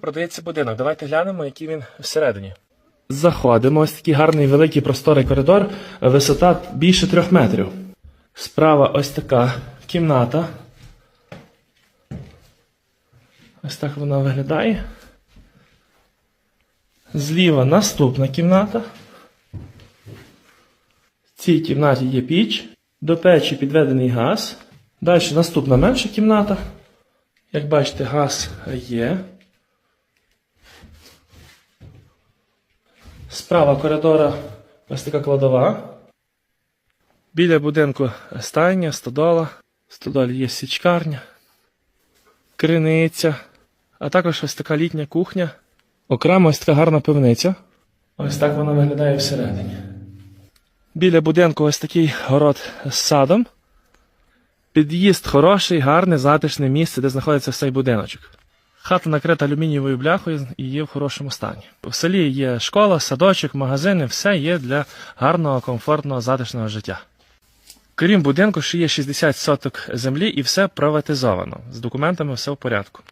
Продається будинок. Давайте глянемо, який він всередині. Заходимо. Ось такий гарний великий просторий коридор. Висота більше трьох метрів. Справа ось така кімната. Ось так вона виглядає. Зліва наступна кімната. В цій кімнаті є піч. До печі підведений газ. Далі наступна менша кімната. Як бачите, газ є. Справа коридора ось така кладова. Біля будинку стайня, стодола. Стодолі є січкарня, криниця, а також ось така літня кухня. Окремо ось така гарна пивниця. Ось так вона виглядає всередині. Біля будинку ось такий город з садом. Під'їзд хороший, гарне, затишне місце, де знаходиться цей будиночок. Хата накрита алюмінієвою бляхою і є в хорошому стані. В селі є школа, садочок, магазини, все є для гарного, комфортного, затишного життя. Крім будинку, ще є 60 соток землі і все приватизовано. З документами все в порядку.